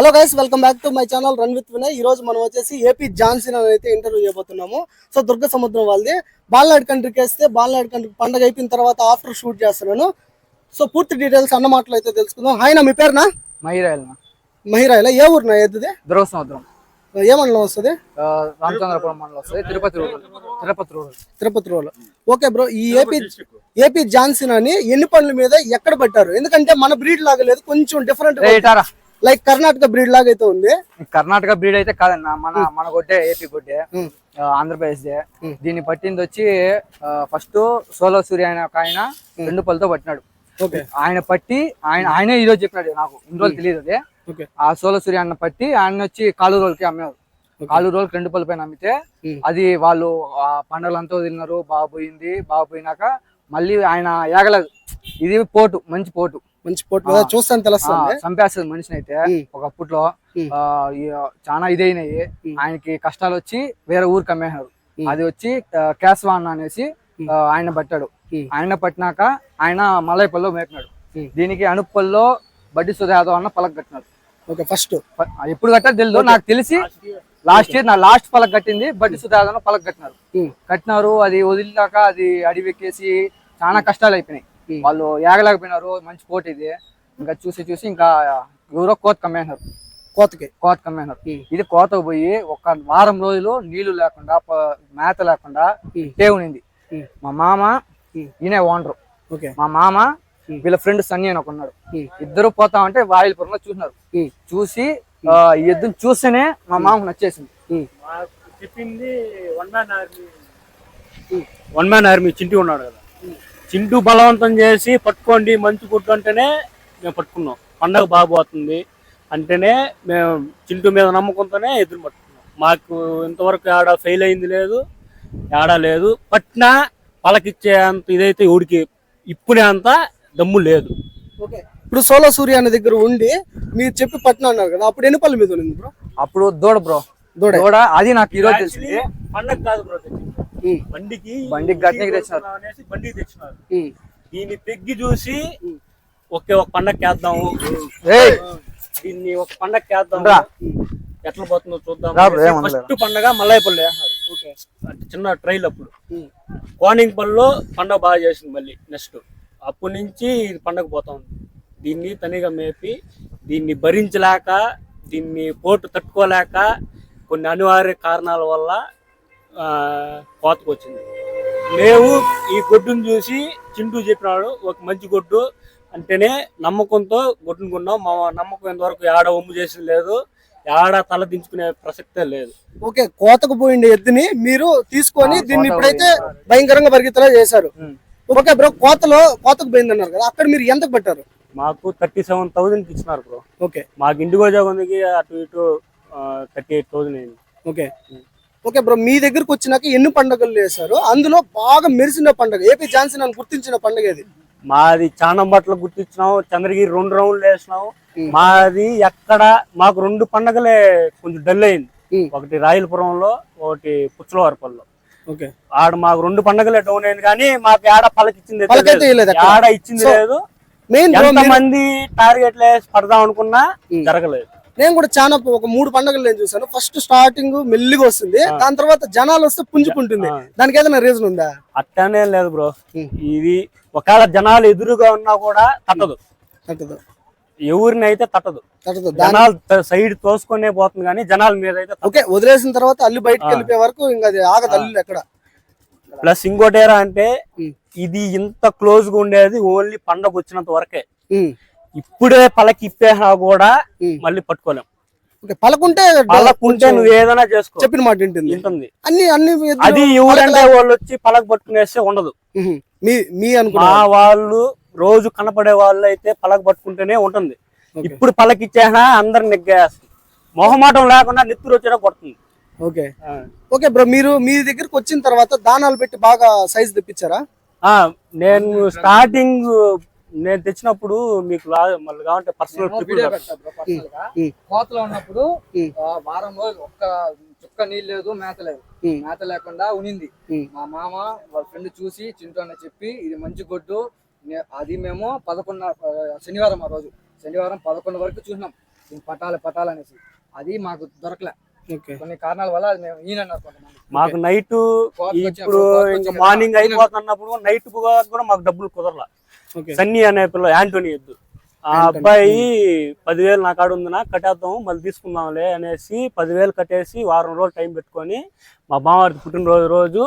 Hello guys welcome back to my channel run with Vinay ఈ రోజు మనం వచ్చేసి ఏపీ జాన్సన్ అని అయితే ఇంటర్వ్యూ చేయబోతున్నాము. సో దుర్గ సముద్రం వాళ్ళది. బాల్నాడు కంట్రీకి వేస్తే బాల్నాడు కంట్రీ పండగ అయిపోయిన తర్వాత ఆఫ్టర్ షూట్ చేస్తున్నాను. సో పూర్తి డీటెయిల్స్ అన్న మాటలు అయితే తెలుసుకుందాం. హాయ్ నా మీ పేరునా? మహిరాయల మహిరాయిలా ఏ ఊరు నా ఎద్దుది దుర్గ సముద్రం. ఏ మండలం వస్తుంది? రామచంద్రపురం మండలం వస్తుంది. Tirupati road Tirupati road Tirupati road okay bro ఈ ఏపీ ఏపీ జాన్సన్ అని ఎన్ని పండ్ల మీద ఎక్కడ పెట్టారు? ఎందుకంటే మన బ్రీడ్ లాగా లేదు కొంచెం డిఫరెంట్ లైక్ కర్ణాటక బ్రీడ్ లాగా అయితే ఉంది. కర్ణాటక బ్రీడ్ అయితే కాదన్న మన మన గొడ్డే ఏపీ గొడ్డే ఆంధ్రప్రదేశ్. దీన్ని పట్టింది వచ్చి ఫస్ట్ సోలో సూర్య అనే ఒక ఆయన రెండు పళ్ళతో పట్టినాడు. ఓకే. ఆయన పట్టి ఆయన ఆయనే ఈ రోజు చెప్పినాడు నాకు. ఇన్ని రోజులు తెలియదు అదే. ఆ సోలో సూర్య అన్న పట్టి ఆయన వచ్చి కాలు రోజులకి అమ్మేవారు. కాలు రోజులకి రెండు పళ్ళ పైన అమ్మితే. అది వాళ్ళు ఆ పండుగలంతా వదిలినారు బాగా పోయింది బాగా పోయినాక మళ్ళీ ఆయన ఏగలేదు ఇది పోటు మంచి పోటు. మంచి పోటీ. కదా చూస్తాను తెలుస్తుంది. చంపేస్తుంది మనిషిని అయితే. ఒకప్పట్లో చాలా ఇదైనాయి. ఆయనకి కష్టాలు వచ్చి వేరే ఊరికి అమ్మేశారు ఉమ్. అది వచ్చి కేశవాన్ అనేసి ఆయన పట్టాడు. ఆయన పట్టినాక ఆయన మలైపల్లో మేపినాడు. దీనికి అనుప్పల్లో బడ్డి సుధాయాదవ్ అన్న పలక కట్టినాడు. Okay first. ఎప్పుడు కట్టారు తెలియదు నాకు తెలిసి లాస్ట్ ఇయర్ నా లాస్ట్ పలక కట్టింది బడ్డి సుధాయాదవ్ అన్న పలక కట్టినారు. కట్టినారు అది వదిలినాక అది అడివెక్కేసి చాలా కష్టాలు అయిపోయినాయి. వాళ్ళు ఏగలేకపోయినారు మంచి పోటీ ఇది. ఇంకా చూసి చూసి ఇంకా ఎవరో కోత కమ్మేసినారు. కోతకి కోత కమ్మేసినారు. ఇది కోతకు పోయి ఒక వారం రోజులు నీళ్ళు లేకుండా మేత లేకుండా ఉమ్. మా మామ. ఈయనే ఓనరు. ఓకే. మా మామ. వీళ్ళ ఫ్రెండ్ సన్నీ అని ఒక ఉన్నాడు. ఉమ్. ఇద్దరు పోతామంటే వాయిల్పురంలో చూసినారు. చూసి ఎద్దుని చూస్తేనే మా మామకు నచ్చేసింది. చెప్పింది one man army. One man army Chintu ఉన్నాడు కదా. చింటూ బలవంతం చేసి పట్టుకోండి మంచి గుడ్డు అంటేనే మేము పట్టుకున్నాం. పండగ బాగోతుంది అంటేనే మేము చింటూ మీద నమ్మకంతోనే ఎదురు పట్టుకున్నాం. మాకు ఇంతవరకు ఆడ ఫెయిల్ అయింది లేదు ఆడ లేదు. పట్టినా పలకిచ్చే అంత ఇదైతే ఊడికి ఇప్పుడే అంత దమ్ము లేదు. ఓకే. ఇప్పుడు సోలో సూర్య అనే దగ్గర ఉండి మీరు చెప్పి పట్టిన అన్నారు కదా అప్పుడు ఎన్ని పళ్ళు మీద ఉంది బ్రో అప్పుడు దూడ బ్రో దూడ. దూడ అది నాకు ఈరోజు తెలిసింది. పండగ కాదు బ్రో. బండికి బండికి తెచ్చినారు. బండికి తెచ్చినారు. దీన్ని తెగ్గి చూసి ఒకే ఒక పండగ వేద్దాము దీన్ని ఒక పండగ వేద్దాం. ఎట్లా పోతుందో చూద్దాం. ఫస్ట్ పండగ అంటే చిన్న ట్రైల్ అప్పుడు ఉమ్. కోనింగ్పల్లిలో పండగ బాగా చేసింది మళ్ళీ నెక్స్ట్ అప్పటి నుంచి ఇది పండగ పోతా ఉంది దీన్ని తనిగా మేపి దీన్ని భరించలేక దీన్ని పోటు తట్టుకోలేక కొన్ని అనివార్య కారణాల వల్ల కోతకు వచ్చింది మేము ఈ గొడ్డును చూసి చింటూ చెప్పినాడు ఒక మంచి గొడ్డు. అంటేనే నమ్మకంతో గొడ్డును కొన్నాం. మా నమ్మకం ఇంతవరకు ఏడ ఒమ్ము చేసింది లేదు ఏడ తల దించుకునే ప్రసక్తే లేదు. ఓకే కోతకు పోయిండే ఎద్దుని మీరు తీసుకొని దీన్ని ఇప్పుడైతే భయంకరంగా పరిగెత్తలా చేశారు. ఓకే బ్రో కోతలో కోతకు పోయింది అన్నారు కదా అక్కడ మీరు ఎంతకు పెట్టారు? మాకు థర్టీ సెవెన్ థౌజండ్కి ఇచ్చినారు బ్రో. ఓకే. మాకు ఇండిగో జాగుందికి అటు ఇటు థర్టీ ఎయిట్ థౌజండ్ అయింది. ఓకే. ఓకే బ్రో మీ దగ్గరకు వచ్చినాక ఎన్ని పండుగలు చేశారు? అందులో బాగా మెరిసిన పండుగ ఏపీ జాన్సన్ అని గుర్తించిన పండుగ ఇది మాది చానం బట్టలు గుర్తించినాం చంద్రగిరి రెండు రౌండ్లు వేసినాం. మాది ఎక్కడ మాకు రెండు పండగలే కొంచెం డల్ అయింది. ఒకటి రాయలపురంలో ఒకటి పుచ్చలవారిపల్లిలో. ఓకే. ఆడ మాకు రెండు పండగలే డౌన్ అయింది కానీ మాకు ఆడ పలకిచ్చింది. ఆడ ఇచ్చింది లేదు. మంది టార్గెట్ వేసి పడదాం అనుకున్నా. జరగలేదు. నేను కూడా చాలా ఒక మూడు పండుగలు నేను చూసాను ఫస్ట్ స్టార్టింగ్ మెల్లిగా వస్తుంది. దాని తర్వాత జనాలు వస్తే పుంజుకుంటుంది. దానికి ఏదైనా రీజన్ ఉందా? అట్టనే లేదు బ్రో. ఇది ఒకవేళ జనాలు ఎదురుగా ఉన్నా కూడా తట్టదు. తట్టదు. ఎవరిని అయితే తట్టదు. తట్టదు. జనాలు సైడ్ తోసుకునే పోతుంది కానీ జనాల మీద అయితే. ఓకే వదిలేసిన తర్వాత అల్లి బయటకు. వెళ్ళిపోయే వరకు ఇంకా అది ఆగదు అల్లు ఎక్కడ. ప్లస్ ఇంకోటేరా అంటే. ఇది ఇంత క్లోజ్గా ఉండేది ఓన్లీ పండగ వచ్చినంత వరకే. ఇప్పుడే పలకి ఇప్పేసినా కూడా. మళ్ళీ పట్టుకోలేం. పలకుంటే పలకుంటే నువ్వు ఏదైనా చేసుకో. చెప్పిన మాట వింటుంది. ఉంటుంది అన్ని అన్ని అది ఎవరంటే వాళ్ళు వచ్చి పలక పట్టుకునేస్తే ఉండదు. మీ మీ అనుకున్నా వాళ్ళు. రోజు కనపడే వాళ్ళు అయితే పలక పట్టుకుంటేనే ఉంటుంది. ఇప్పుడు పలక ఇచ్చేసినా అందరు నెగ్గేస్తుంది మొహమాటం లేకుండా నెత్తురు వచ్చేలా కొడుతుంది. ఓకే. ఓకే బ్రో మీరు మీ దగ్గరికి వచ్చిన తర్వాత దానాలు పెట్టి బాగా సైజ్ తెప్పించారా? ఆ, నేను స్టార్టింగ్ నేను తెచ్చినప్పుడు మీకు మళ్ళీ కావాలంటే పర్సనల్. కోతలో ఉన్నప్పుడు వారం రోజులు ఒక్క చుక్క నీళ్ళు లేదు మేత లేదు. మేత లేకుండా ఉనింది. మా మామ వాళ్ళ ఫ్రెండ్ చూసి చింటూ అని చెప్పి ఇది మంచి గొడ్డు అది మేము పదకొండు శనివారం ఆ రోజు. శనివారం పదకొండు వరకు చూసినాం. దీన్ని పట్టాలి పట్టాలి అనేసి. అది మాకు దొరకలే. ఓకే. కొన్ని కారణాల వల్ల అది మేము ఈయనన్నారు కొంతమంది. మాకు నైట్ ఇప్పుడు మార్నింగ్ అయిపోతున్నప్పుడు నైట్ కూడా మాకు డబ్బులు కుదరలా. సన్నీ అనే పిల్ల యాంటోనీ ఎద్దు. ఆ. అబ్బాయి పదివేలు నా కాడ ఉందినా కట్టేద్దాం మళ్ళీ తీసుకుందాంలే అనేసి పదివేలు కట్టేసి వారం రోజులు టైం పెట్టుకొని మా బామ్మవారి పుట్టినరోజు రోజు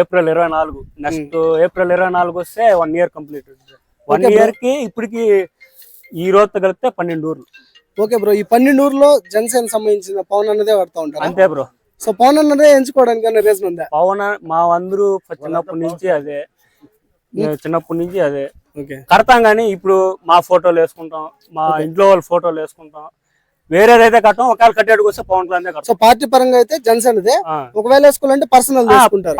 ఏప్రిల్ ఇరవై నాలుగు. నెక్స్ట్ ఏప్రిల్ ఇరవై నాలుగు వస్తే వన్ ఇయర్ కంప్లీట్ వన్. ఇయర్కి ఇప్పటికి ఈ రోజుతో కలిపితే పన్నెండు ఊర్లు. ఓకే బ్రో ఈ పన్నెండు ఊర్లో జనసేన సంబంధించిన పవన్ అన్నదే పడతా ఉంటారు? అంతే బ్రో. సో పవన్ అన్నదే ఎంచుకోవడానికి రీజన్ ఉందా? పవన్ మా అందరూ చిన్నప్పటి నుంచి అదే. చిన్నప్పటి నుంచి అదే. కడతాం కానీ ఇప్పుడు మా ఫోటోలు వేసుకుంటాం మా ఇంట్లో వాళ్ళ ఫోటోలు వేసుకుంటాం. వేరేదైతే కట్టం ఒకవేళ కట్టేటికి వస్తే పవన్ కళ్యాణ్ సో కడతాం పార్టీ పరంగా అయితే జనసేనదే ఒకవేళ వేసుకోవాలంటే పర్సనల్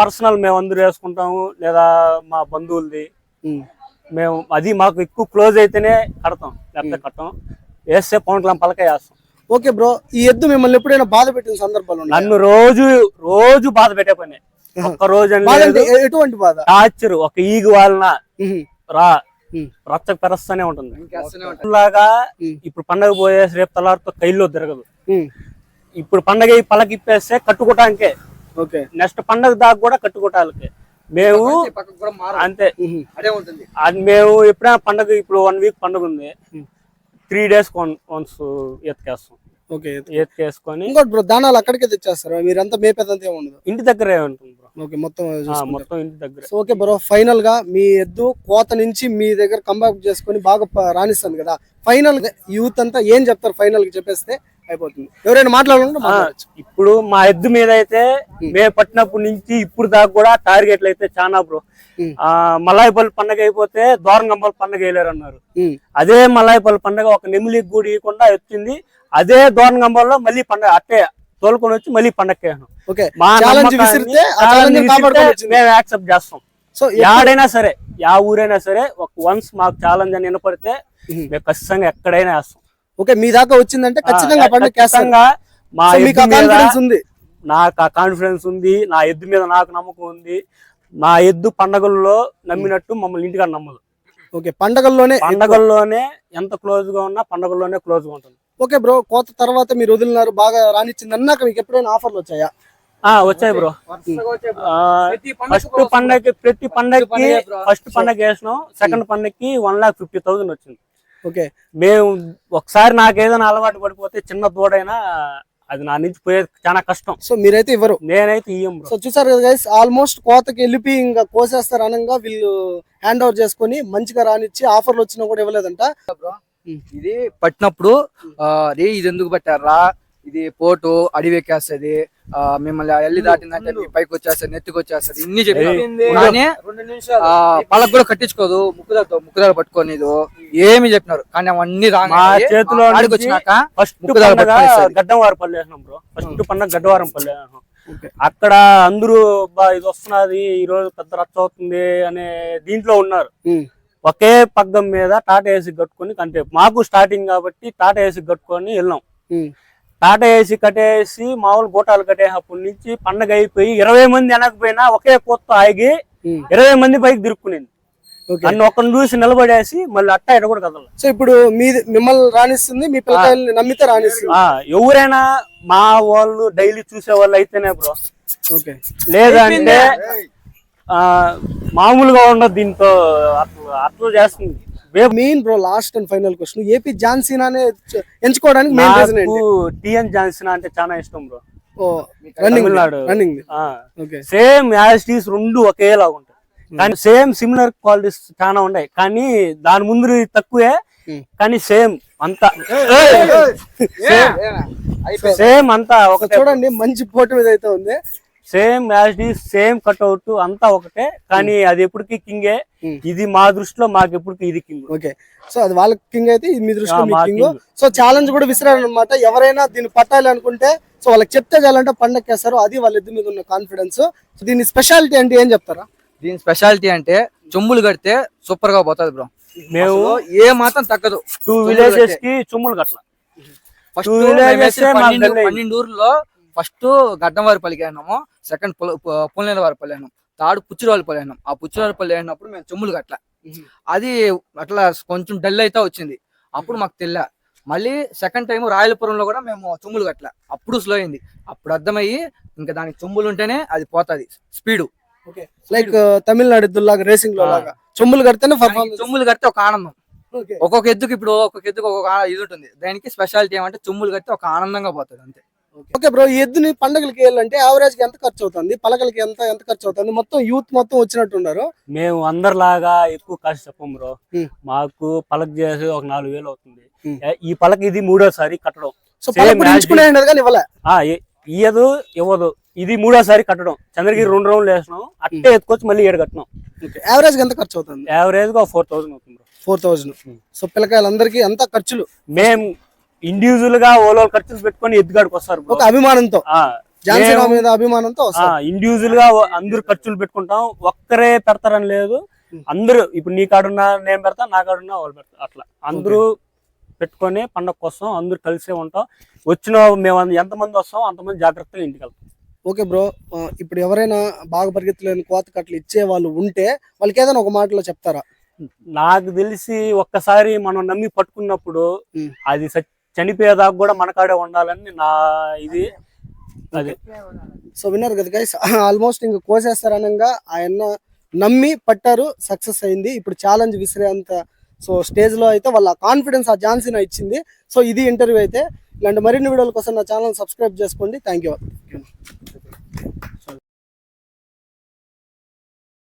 పర్సనల్ మేము అందరూ వేసుకుంటాము లేదా మా బంధువులది. మేము అది మాకు ఎక్కువ క్లోజ్ అయితేనే కడతాం లేకపోతే కట్టం. వేస్తే పవన్ కళ్యాణ్ పలక వేస్తాం. ఓకే బ్రో ఈ ఎద్దు మిమ్మల్ని ఎప్పుడైనా బాధ పెట్టిన సందర్భాలు? నన్ను రోజు రోజు బాధ పెట్టే పని. ఒక్క రోజు ఎటువంటి బాధ టార్చర్ ఒక ఈగు వాళ్ళన. రా. రచ్చ పెరస్తూనే ఉంటుంది. లాగా. ఇప్పుడు పండగ పోయేసి రేపు తలారితో కైల్లో తిరగదు. ఇప్పుడు పండగ ఈ పలకిప్పేస్తే కట్టుకోవటానికే ఓకే నెక్స్ట్ పండగ దాకా కూడా కట్టుకోవటానికే మేము. అంతే. అదే ఉంటుంది అది మేము ఎప్పుడైనా పండగ ఇప్పుడు వన్ వీక్ పండగ ఉంది. త్రీ డేస్ వన్స్ ఎత్తుకేస్తాం ఓకే ఎత్తుకేసుకొని ఇంకోటి బ్రో దానాలు అక్కడికే తెచ్చేస్తారు మీరంతా మేపేదంతా ఏమి ఉండదు ఇంటి దగ్గరే ఉంటుంది ఓకే మొత్తం. మొత్తం ఇంటి దగ్గరే. ఓకే బ్రో ఫైనల్గా మీ ఎద్దు కోత నుంచి మీ దగ్గర కంబ్యాక్ చేసుకొని బాగా రాణిస్తుంది కదా. ఫైనల్గా యూత్ అంతా ఏం చెప్తారు ఫైనల్గా చెప్పేస్తే అయిపోతుంది. ఎవరైనా మాట్లాడాలంటే ఇప్పుడు మా ఎద్దు మీద అయితే మేము పట్టినప్పటి నుంచి ఇప్పుడు దాకా కూడా టార్గెట్లు అయితే చాలా బ్రో. ఆ మలాయిపల్లి పండగ అయిపోతే దూరంగంపల్లి పండగ వేయలేరు అన్నారు ఉమ్. అదే మలాయిపల్లి పండగ ఒక నెమిలికి కూడా ఇవ్వకుండా వచ్చింది అదే దూరంగంపల్లో మళ్ళీ పండగ అట్టే తోలుకొని వచ్చి మళ్ళీ వచ్చింది. మేము యాక్సెప్ట్ చేస్తాం. సో యాడైనా సరే యా ఊరైనా సరే ఒక వన్స్ మాకు ఛాలెంజ్ అని వినపడితే. మేము. ఖచ్చితంగా ఎక్కడైనా వేస్తాం. ఓకే మీ దాకా వచ్చిందంటే ఖచ్చితంగా ఖచ్చితంగా మా కాన్ఫిడెన్స్ ఉంది. నాకు ఆ కాన్ఫిడెన్స్ ఉంది నా ఎద్దు మీద నాకు నమ్మకం ఉంది. నా ఎద్దు పండగల్లో నమ్మినట్టు మమ్మల్ని ఇంటికాడ నమ్మదు. ఓకే పండగల్లోనే పండగల్లోనే ఎంత క్లోజ్గా ఉన్నా పండగల్లోనే క్లోజ్గా ఉంటుంది. ఓకే బ్రో కోత తర్వాత మీరు వదిలినారు బాగా రానిచ్చింది అన్నాక మీకు ఎప్పుడైనా ఆఫర్లు వచ్చాయా? ఆ వచ్చాయి బ్రో. ఫస్ట్. పండగకి ప్రతి పండగకి. ఫస్ట్ పండగ వేసినాం సెకండ్ పండగకి వన్ లాక్ ఫిఫ్టీ థౌసండ్ వచ్చింది. ఓకే. మేము ఒకసారి నాకు ఏదైనా అలవాటు పడిపోతే చిన్న దూడైనా అది నా నుంచి పోయేది చాలా కష్టం. సో మీరైతే ఇవ్వరు. నేనైతే ఇయ్యం బ్రో సో చూసారు కదా గైస్ ఆల్మోస్ట్ కోతకి వెళ్ళిపి ఇంకా కోసేస్తారు అనగా వీళ్ళు హ్యాండ్ ఓవర్ చేసుకొని మంచిగా రానిచ్చి ఆఫర్లు వచ్చినా కూడా ఇవ్వలేదంట. ఇది పట్టినప్పుడు రే ఇది ఎందుకు పట్టారా? ఇది పోటు అడవి ఎక్కేస్తుంది ఆ, మిమ్మల్ని ఎల్లి దాటిందంటే మీ పైకి వచ్చేస్తుంది నెత్తికి వచ్చేస్తుంది ఇన్ని చెప్పి కానీ ఆ, పళ్ళకు కూడా కట్టించుకోదు ముక్కుదాతో ముక్కుదాలు పట్టుకోనిదు ఏమి చెప్పినారు. కానీ అవన్నీ చేతిలో వచ్చినాక ఫస్ట్ ముక్కుదార. గడ్డంవారి పల్లె వేసినాం బ్రో. ఫస్ట్ పండగ గడ్డవారం పల్లె అక్కడ అందరూ బా ఇది వస్తున్నది ఈ రోజు పెద్ద రచ్చ అవుతుంది అనే దీంట్లో ఉన్నారు. ఒకే పగ్గం మీద టాటా ఏసీ కట్టుకొని కంటే మాకు స్టార్టింగ్ కాబట్టి టాటా ఏసీ కట్టుకొని వెళ్ళాం టాటా ఏసీ కట్టేసి మామూలు గోటాలు కట్టేసినప్పటి నుంచి పండగ అయిపోయి ఇరవై మంది వెనకపోయినా ఒకే కొత్త ఆగి. ఇరవై మంది పైకి తిరుక్కునేది. ఓకే. నన్ను ఒక్కరిని చూసి నిలబడేసి మళ్ళీ అట్ట ఇట కూడా కదల సో ఇప్పుడు మీ మిమ్మల్ని రాణిస్తుంది మీ పిల్లకాయల్ని నమ్మితే రాణిస్తుంది. ఆ, ఎవరైనా మా వాళ్ళు డైలీ చూసే వాళ్ళు అయితేనే బ్రో. ఓకే. లేదంటే ఆ మామూలుగా ఉండదు దీంతో అట్లా అట్లా చేస్తుంది. Main bro last and final question AP జాన్సీనానే చ- ఎంచుకోవడానికి మెయిన్ రీజన్ ఏంటి? టిఎన్ జాన్సన్ అంటే చాలా ఇష్టం బ్రో ఓ రన్నింగ్. రన్నింగ్ ఆ. ఓకే సేమ్ యాజిటీస్ రెండు ఒకేలా ఉంటాయి. కానీ సేమ్ సిమిలర్ క్వాలిటీస్ చాలా ఉన్నాయి. కానీ దాని ముందు తక్కువే Hmm. కానీ సేమ్ అంతా. సేమ్ అంతా సో ఒకటే. చూడండి మంచి పోటీ మీద అయితే ఉంది. సేమ్ యాజిటీస్ సేమ్ కట్అవుట్ అంతా ఒకటే కానీ అది ఎప్పటికీ కింగే. ఇది మా దృష్టిలో మాకు ఎప్పటికీ ఇది కింగ్. ఓకే. సో అది వాళ్ళ కింగ్ అయితే ఇది మీ దృష్టిలో కింగ్. సో ఛాలెంజ్ కూడా విసిరారనమాట ఎవరైనా దీన్ని పట్టాలి అనుకుంటే సో వాళ్ళకి చెప్తే చాలంటే పండక్కేస్తారు. అది వాళ్ళ ఇద్దరి మీద ఉన్న కాన్ఫిడెన్స్ సో దీని స్పెషాలిటీ అంటే ఏం చెప్తారా? దీని స్పెషాలిటీ అంటే చెంబులు కడితే సూపర్గా పోతుంది బ్రో. మేము ఏ మాత్రం తగ్గదు. టూ విలేజెస్కి చుమ్ములు గల్లీ. పన్నెండు ఊర్లో ఫస్ట్ గడ్డంవారిపల్లికి అయినాము సెకండ్ పుల్లనేల వారిపల్లి అయినాం థర్డ్ పుచ్చివారిపల్లి అయినాం ఆ పుచ్చివారిపల్లి అయినప్పుడు మేము చెమ్ములు కట్ల అది అట్లా కొంచెం డల్ అయితే వచ్చింది. అప్పుడు మాకు తెల్ల. మళ్ళీ సెకండ్ టైం రాయలపురంలో కూడా మేము చుమ్ములు కట్టలే. అప్పుడు స్లో అయింది. అప్పుడు అర్థమయ్యి ఇంకా దానికి చుమ్ములు ఉంటేనే అది పోతుంది. స్పీడు. ఓకే. లైక్ తమిళనాడు ఎద్దుల్లాగా రేసింగ్లో. లాగా. చెంబులు కడితేనే చుమ్ములు కడితే ఒక ఆనందం. ఒక్కొక్క ఎద్దుకి ఇప్పుడు ఒక్కొక్క ఎద్దుకు ఒక్కొక్క ఇది ఉంటుంది. దానికి స్పెషాలిటీ ఏమంటే చుమ్ములు కడితే ఒక ఆనందంగా పోతుంది అంతే. ఓకే బ్రో ఈ ఎద్దుని పండగలకి వెళ్ళాలంటే యావరేజ్కి ఎంత ఖర్చు అవుతుంది పలకలకి ఎంత ఎంత ఖర్చు అవుతుంది మొత్తం యూత్ మొత్తం వచ్చినట్టున్నారు. మేము అందరిలాగా ఎక్కువ కాస్ట్ చెప్పం బ్రో. మాకు పలక చేసి ఒక నాలుగు వేలు అవుతుంది. ఈ పలక ఇది మూడోసారి కట్టడం. సో ఇయ్యదు ఇవ్వదు. ఇది మూడోసారి కట్టడం. చంద్రగిరి రెండు రౌండ్లు వేసినాం. అట్టే ఎత్తుకొచ్చి మళ్ళీ ఏడు కట్టినాం. యావరేజ్కి ఎంత ఖర్చు అవుతుంది యావరేజ్గా ఫోర్ థౌసండ్ అవుతుంది bro. Four thousand Hmm. So పిల్లకాయలందరికీ ఎంత ఖర్చులు? మేము ఇండివిజువల్గా ఓలో ఖర్చులు పెట్టుకొని ఎత్తుగాడికి వస్తారు ఒక అభిమానంతో. అభిమానంతో ఇండివిజువల్గా అందరూ ఖర్చులు పెట్టుకుంటాం. ఒక్కరే పెడతారని లేదు. అందరూ ఇప్పుడు నీ కాడున్నా నేను పెడతా నా కాడున్నా వాళ్ళు పెడతా అట్లా. అందరూ పెట్టుకొని పండగ కోసం అందరూ కలిసే ఉంటాం. వచ్చిన మేము ఎంతమంది వస్తాం అంతమంది జాగ్రత్తగా ఇంటికి వెళ్తాం. Okay bro. ఇప్పుడు ఎవరైనా బాగా పరిగెత్తలేని కోత కట్టలు ఇచ్చే వాళ్ళు ఉంటే వాళ్ళకి ఏదైనా ఒక మాటలో చెప్తారా? నాకు తెలిసి ఒక్కసారి మనం నమ్మి పట్టుకున్నప్పుడు. అది సచ్- చనిపోయేదాకా కూడా మన కాడే ఉండాలని నా ఇది. అది. సో విన్నారు కదా గైస్ ఆల్మోస్ట్ ఇంకా కోసేస్తారనగా ఆయన నమ్మి పట్టారు సక్సెస్ అయింది. ఇప్పుడు ఛాలెంజ్ విసిరేంత సో స్టేజ్లో అయితే వాళ్ళ కాన్ఫిడెన్స్ ఆ ఝాన్సీన ఇచ్చింది. సో ఇది ఇంటర్వ్యూ అయితే. ఇలాంటి మరిన్ని వీడియోల కోసం నా ఛానల్ సబ్స్క్రైబ్ చేసుకోండి. Thank you